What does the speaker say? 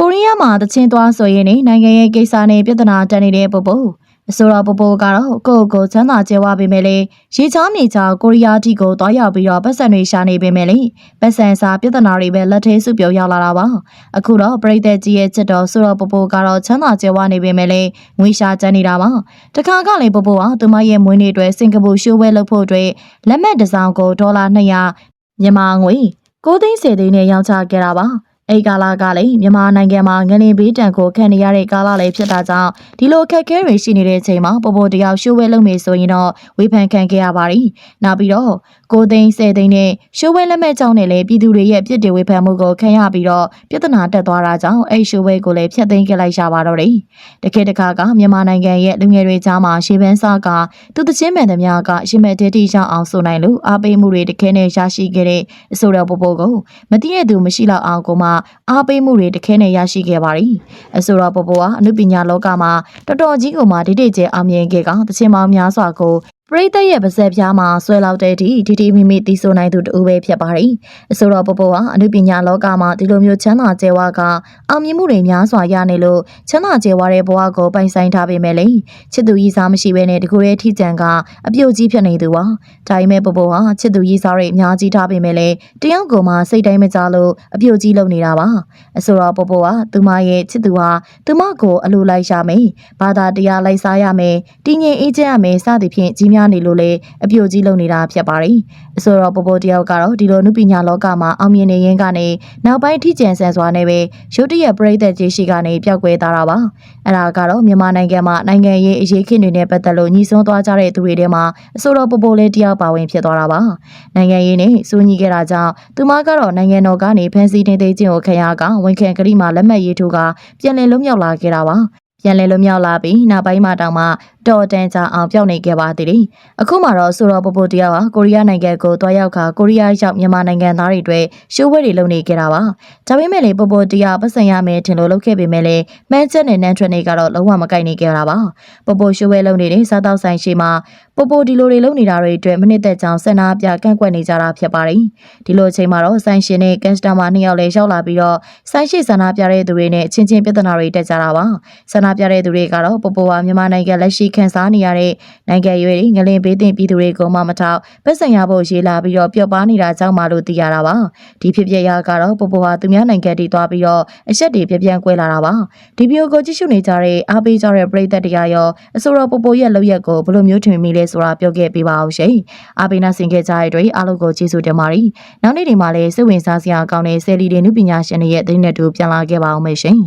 ကိုရီးယားမှာတချင်းသွားဆိုရင်နေနိုင်ငံရဲ့ကိစ္စနဲ့ပြဿနာတက်နေတဲ့ပပိုအဆိုတော်ပပိုကတော့ကိုယ့်ကိုယ်ချမ်းသာကြွယ်ဝပေမဲ့လေရေချားမြေချားကိုရီးယားတီကိုတွားရောက်ပြီးတော့ပတ်စံတွေရှာနေပေမဲ့လေပတ်စံစာပြဿနာတွေပဲလက်ထဲစုပြုံရောက်လာတာပါအခုတော့ပရိသတ်ကြီးရဲ့ချစ်တော်ဆိုတော်ပပိုကတော့ချမ်းသာကြွယ်ဝနေပေမဲ့လေငွေရှာကျန်နေတာပါတခါကလည်းပပိုဟာသူမရဲ့မွေးနေ့အတွက်စင်ကာပူရှိုးဝဲလုပ်ဖို့အတွက်လက်မှတ်တစ်စောင်ကိုဒေါ်လာ200မြန်မာငွေ9သိန်း10သိန်းနဲ့ရောင်းချခဲ့တာပါ အဲ့ကာလကလည်းမြန်မာနိုင်ငံမှာငလင်ဘေးတံကိုခံနေရတဲ့ကာလလည်းဖြစ်တာကြောင့်ဒီလိုအခက်အခဲတွေရှိနေတဲ့အချိန်မှာပေါ်ပေါ်တယောက်ရှိုးဝဲလုပ်မေဆိုရင်တော့ဝေဖန်ခံခဲ့ရပါတယ်။နောက်ပြီးတော့ကိုသိန်း10သိန်းနဲ့ရှိုးဝဲလက်မဲ့ကြောင်းနဲ့လည်းပြည်သူတွေရဲ့ပြစ်တင်ဝေဖန်မှုကိုခံရပြီးတော့ပြဿနာတက်သွားတာကြောင့်အဲ့ရှိုးဝဲကိုလည်းဖျက်သိမ်းခဲ့လိုက်ရပါတော့တယ်။တခေတ်တခါကမြန်မာနိုင်ငံရဲ့လူငယ်တွေကြားမှာရှေ့ပန်းစားကသူတချင်းမှန်သမျှကရှေ့မဲ့တေတီရောက်အောင်ဆိုနိုင်လို့အားပေးမှုတွေတခဲနဲ့ရရှိခဲ့တဲ့အဆိုတော်ပေါ်ပေါ်ကိုမတိတဲ့သူမရှိတော့အောင်ကိုမှအားပေးမှုတွေတခဲနဲ့ရရှိခဲ့ပါတယ်။အဆိုတော်ပေါ်ပေါ်ကအနုပညာလောကမှာတော်တော်ကြီးကိုမှဒိဋ္ဌိကျဲအောင်မြင်ခဲ့ကတချင်းပေါင်းများစွာကို ပရိသတ်ရဲ့ပါဇက်ပြားမှာဆွဲလောက်တဲ့အထိဒီဒီမိမိတီးဆိုနိုင်သူတူပဲဖြစ်ပါတယ်။အဆိုတော်ပပဟာအနုပညာလောကမှာဒီလိုမျိုးချမ်းသာကြဲဝါကအောင်မြင်မှုတွေများစွာရနေလို့ချမ်းသာကြဲဝါတဲ့ဘဝကိုပိုင်ဆိုင်ထားပေမဲ့လေချစ်သူရည်စားမရှိဘဲနဲ့တကူရဲ့ထိကြံကအပြုတ်ကြီးဖြစ်နေသူပါ။ဒါပေမဲ့ပပဟာချစ်သူရည်စားတွေအများကြီးထားပေမဲ့လေတယောက်ကိုမှစိတ်တိုင်းမကြလို့အပြုတ်ကြီးလုပ်နေတာပါ။အဆိုတော်ပပဟာသူမရဲ့ချစ်သူဟာသူမကိုအလိုလိုက်ရှာမယ်။ဘာသာတရားလိုက်စားရမယ်။တည်ငြိမ်အေးချမ်းရမယ်စသည်ဖြင့်ကြီးများနေလို့လေအပြုတ်ကြီးလုပ်နေတာဖြစ်ပါတယ်။အဆိုတော်ပပိုတယောက်ကတော့ဒီလိုနုပညာလောကမှာအောင်မြင်နေရင်းကနေနောက်ပိုင်းထိကျန်ဆန်စွာနဲ့ပဲရုတ်တရက်ပြိသက်ကြီးရှိကနေပျောက်ကွယ်သွားတာပါ။အဲ့ဒါကတော့မြန်မာနိုင်ငံမှာနိုင်ငံရေးအရေးခင်းတွေနဲ့ပတ်သက်လို့ညီစွန်းသွားကြတဲ့သူတွေထဲမှာအဆိုတော်ပပိုလေးတယောက်ပါဝင်ဖြစ်သွားတာပါ။နိုင်ငံရေးနဲ့စူးညီခဲ့တာကြောင့်သူမကတော့နိုင်ငံတော်ကနေဖန်စီတင်သိချင်းကိုခရကဝန်ခံကတိမှာလက်မှတ်ရေးထိုးကပြန်လည်လွတ်မြောက်လာခဲ့တာပါ။ပြန်လဲလွတ်မြောက်လာပြီးနောက်ပိုင်းမှာတောင်မှ တော်တန်ကြအောင်ပြောင်းနေခဲ့ပါသေးတယ်။အခုမှတော့ဆိုတော့ပပိုတယောက်ဟာကိုရီးယားနိုင်ငံကိုတွားရောက်ခါကိုရီးယားရောက်မြန်မာနိုင်ငံသားတွေအတွက်ရှိုးပွဲတွေလုပ်နေခဲ့တာပါ။ဒါပေမဲ့လေပပိုတယောက်ပတ်စံရမယ်ထင်လို့လုပ်ခဲ့ပေမဲ့လေမန်ချက်နဲ့နန်ထရနေကတော့လုံးဝမကိုက်နေကြတာပါ။ပပိုရှိုးပွဲလုပ်နေတဲ့စားတောက်ဆိုင်ရှိမှာပပိုဒီလိုတွေလုပ်နေတာတွေအတွက်မနစ်သက်ကြောင်စင်နာပြကန့်ကွက်နေကြတာဖြစ်ပါတယ်။ဒီလိုအချိန်မှာတော့ဆိုင်ရှင်နဲ့ကန်စတမာနှစ်ယောက်လည်းရောက်လာပြီးတော့ဆိုင်ရှိဆန္ဒပြတဲ့သူတွေနဲ့ချင်းချင်းပြဿနာတွေတက်ကြတာပါ။ဆန္ဒပြတဲ့သူတွေကတော့ပပိုဟာမြန်မာနိုင်ငံလက်ရှိခန်းစားနေရတဲ့နိုင်ငံရွေးငလင်ဘေးတင်ပြည်သူတွေကိုမှမထောက်ပတ်စံရဖို့ရေးလာပြီးတော့ပျော့ပါနေတာကြောင့်မှလို့သိရတာပါဒီဖြစ်ပျက်ရာကတော့ပပိုဟာသူများနိုင်ငံတည်သွားပြီးတော့အဆက်တွေပြပြန်ကွဲလာတာပါဒီဗီဒီယိုကိုကြည့်ရှုနေကြတဲ့အားပေးကြတဲ့ပရိသတ်တရားရောအဆိုတော်ပပိုရဲ့လောက်ရက်ကိုဘယ်လိုမျိုးထင်မိလဲဆိုတာပြောခဲ့ပေးပါအောင်ရှင်အားပေးနာဆင်ခဲ့ကြတဲ့အတွက်အားလုံးကိုကျေးဇူးတင်ပါတယ်နောက်နေ့ဒီမှာလည်းစိတ်ဝင်စားစရာကောင်းတဲ့ဆယ်လီတွေနုပညာရှင်တွေရဲ့သတင်းတွေပြန်လာခဲ့ပါအောင်မယ်ရှင်